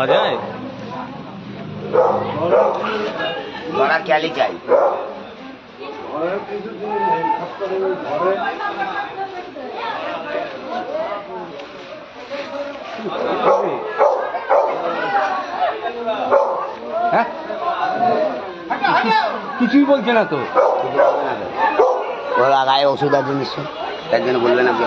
পাওয়া যায়? বড়া ক্যালি চাই। হ্যাঁ? কিছুই বলছে না তো। ওরা গায়ে ওষুধ আছে নিশ্চয় তার জন্য বলবেন আপনি।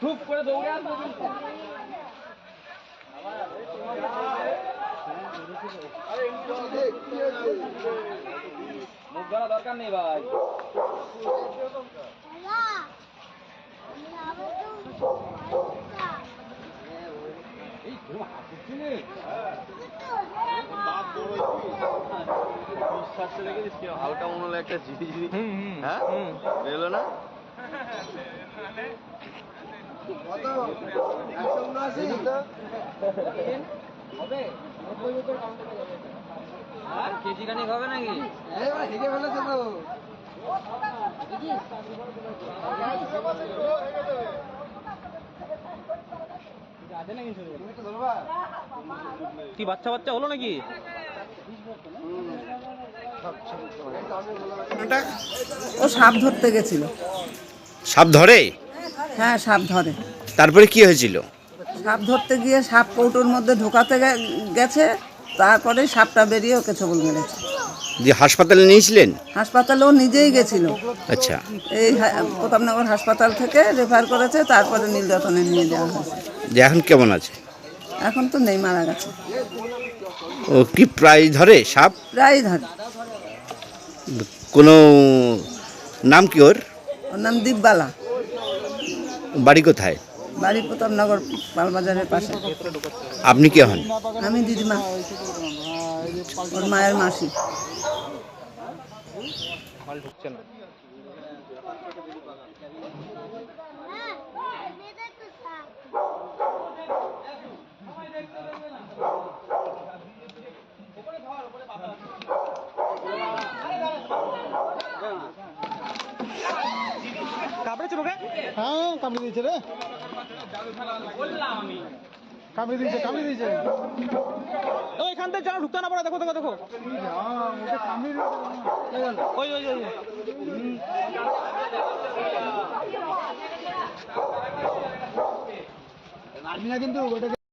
খুব করে দৌড়ে আসব মুখ ধরা দরকার নেই ভাই এই ঘুম হাসিস নে বিশ্বাসটা দেখে দিস কি হালকা মনে হলো একটা ঝিরি ঝিরি হ্যাঁ হুম বেরোলো না? কেজি খানিক হবে নাকি? হেগে ফেলেছে তো। কি বাচ্চা বাচ্চা হলো নাকি? ও সাপ ধরতে গেছিল। সাপ ধরে? হ্যাঁ সাপ ধরে। তারপরে কি হয়েছিল? সাপ ধরতে গিয়ে সাপ কৌটোর মধ্যে ঢোকাতে গে- গেছে তারপরে সাপটা বেরিয়ে ওকে ছবল মেরেছে। যে হাসপাতালে নিয়েছিলেন? হাসপাতালেও নিজেই গেছিল। আচ্ছা। এই প্রতাপনগর হাসপাতাল থেকে রেফার করেছে তারপরে নীলরতনে নিয়ে যাওয়া হয়েছে। যে এখন কেমন আছে? এখন তো নেই মারা গেছে। ও কি প্রায় ধরে সাপ? প্রায় ধরে। কোনো নাম কি ওর? ওর নাম দীপবালা। বাড়ি কোথায়? বাড়ি প্রতাপনগর পালবাজারের পাশে। আপনি কে হন? আমি দিদিমা। ওর মায়ের মাসি। ঢুকছে কাপড়ে চোখে হ্যাঁ কামড়ে দিয়েছে রে। কামড়ে দিয়েছে কামড়ে দিয়েছে। ওইখান থেকে যেন ঢুকতে না পারে দেখো দেখো দেখো। ওই ওই ওই আমি না কিন্তু